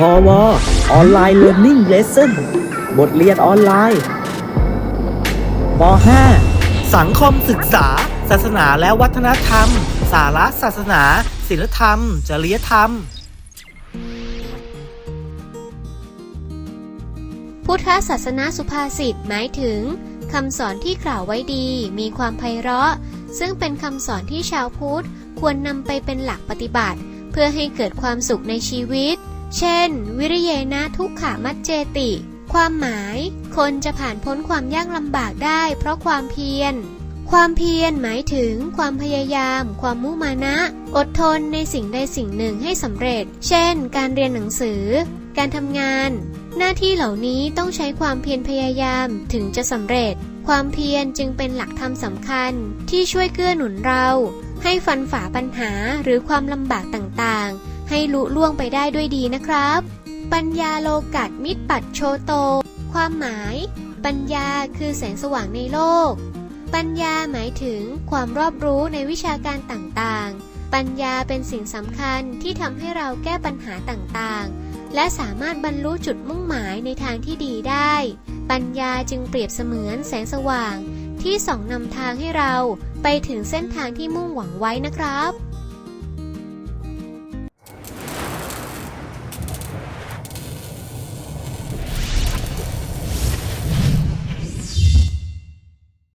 พอวออนไลน์เรียน i ิ g เลสเซ่นบทเรียนออนไลน์ป .5 สังคมศึกษา ศาสนาและวัฒนธรรม สาระศาสนา ศิลธรรม จริยธรรม พุทธศาสนาสุภาษิตหมายถึงคำสอนที่กล่าวไว้ดี มีความไพเราะ ซึ่งเป็นคำสอนที่ชาวพุทธควรนำไปเป็นหลักปฏิบัติ เพื่อให้เกิดความสุขในชีวิต เช่น วิริเยนะทุกขามัจเจติ ความหมาย คนจะผ่านพ้นความยากลำบากได้ เพราะความเพียร ความเพียรหมายถึงความพยายาม ความมุมานะ อดทนในสิ่งใดสิ่งหนึ่งให้สำเร็จ เช่น การเรียนหนังสือ การทำงาน หน้าที่เหล่านี้ต้องใช้ความเพียรพยายามถึงจะสำเร็จ ความเพียรจึงเป็นหลักธรรมสำคัญ ที่ช่วยเกื้อหนุนเรา ให้ฟันฝ่าปัญหาหรือความลำบากต่างๆ ให้ลุล่วงไปได้ด้วยดีนะครับ ปัญญาโลกัดมิตรปัดโชโต ความหมาย ปัญญาคือแสงสว่างในโลก ปัญญาหมายถึงความรอบรู้ในวิชาการต่างๆ ปัญญาเป็นสิ่งสำคัญที่ทำให้เราแก้ปัญหาต่างๆ และสามารถบรรลุจุดมุ่งหมายในทางที่ดีได้ ปัญญาจึงเปรียบเสมือนแสงสว่างที่ส่องนำทางให้เราไปถึงเส้นทางที่มุ่งหวังไว้นะครับ